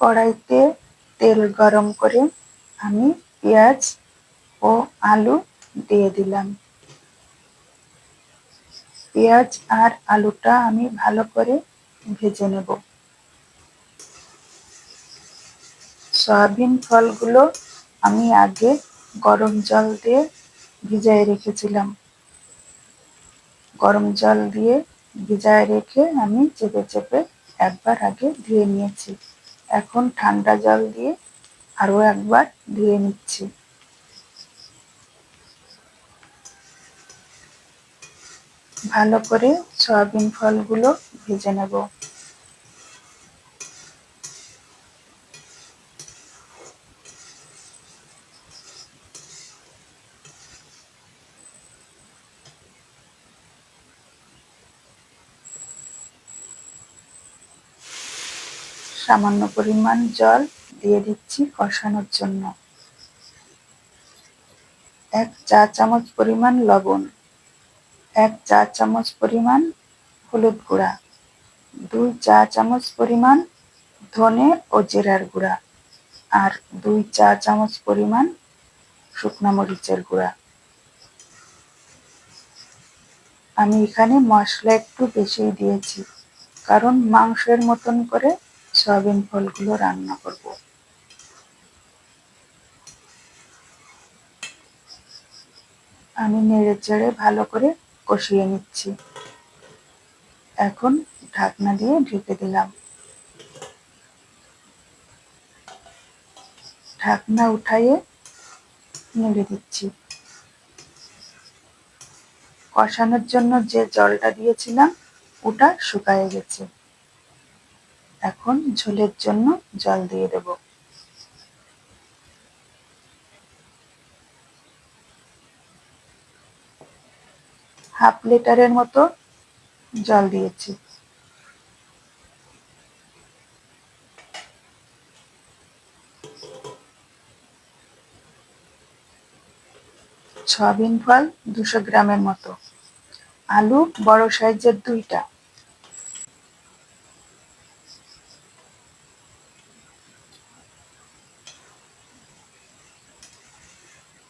কড়াইতে তেল গরম করে আমি পেঁয়াজ ও আলু দিয়ে দিলাম। পেঁয়াজ আর আলুটা আমি ভালো করে ভেজে নেব। সয়াবিন ফলগুলো আমি আগে গরম জল দিয়ে ভিজায় রেখেছিলাম। গরম জল দিয়ে ভিজায় রেখে আমি চেপে চেপে একবার আগে ধুয়ে নিয়েছি। এখন ঠান্ডা জল দিয়ে আরও একবার ধুয়ে নিচ্ছি। ভালো করে সয়াবিন ফলগুলো ভেজে নেব। সামান্য পরিমাণ জল দিয়ে দিচ্ছি কষানোর জন্য। এক চা চামচ পরিমাণ লবণ, এক চা চামচ পরিমাণ হলুদ গুঁড়া, দুই চা চামচ পরিমাণ ধনে ও জিরার গুঁড়া আর দুই চা চামচ পরিমাণ শুকনো মরিচের গুঁড়া। আমি এখানে মশলা একটু বেশি দিয়েছি, কারণ মাংসের মতন করে সয়াবিন ফলগুলো রান্না করব। আমি নেড়ে চেড়ে ভালো করে কষিয়ে নিচ্ছি। এখন ঢাকনা দিয়ে ঢেকে দিলাম। ঢাকনা উঠাইয়ে নেড়ে দিচ্ছি। কষানোর জন্য যে জলটা দিয়েছিলাম, ওটা শুকায় গেছে। এখন ঝোলের জন্য জল দিয়ে দেব। হাফ লিটারের মতো জল দিয়েছি। সয়াবিন ফল দুশো গ্রামের মতো। আলু বড় সাইজের দুইটা।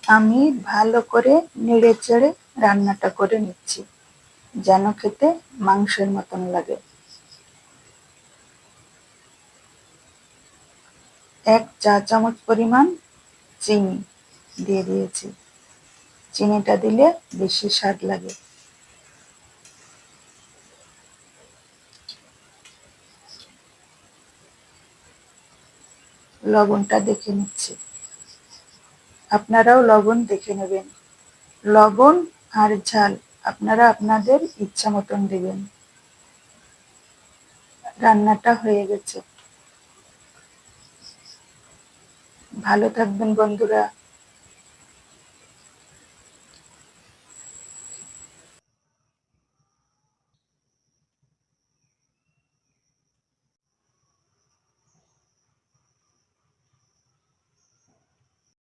আমি ভালো করে নেড়ে চেড়ে রান্নাটা করে নিচ্ছি, যেন খেতে মাংসের মতন লাগে। এক চা চামচ পরিমাণ চিনি দিয়ে দিয়েছি। চিনিটা দিলে বেশি স্বাদ লাগে। লবণটা দেখে নিচ্ছি। আপনারাও লবণ দেখে নেবেন। লবণ আর ঝাল আপনারা আপনাদের ইচ্ছা মতন দেবেন। রান্নাটা হয়ে গেছে। ভালো থাকবেন বন্ধুরা।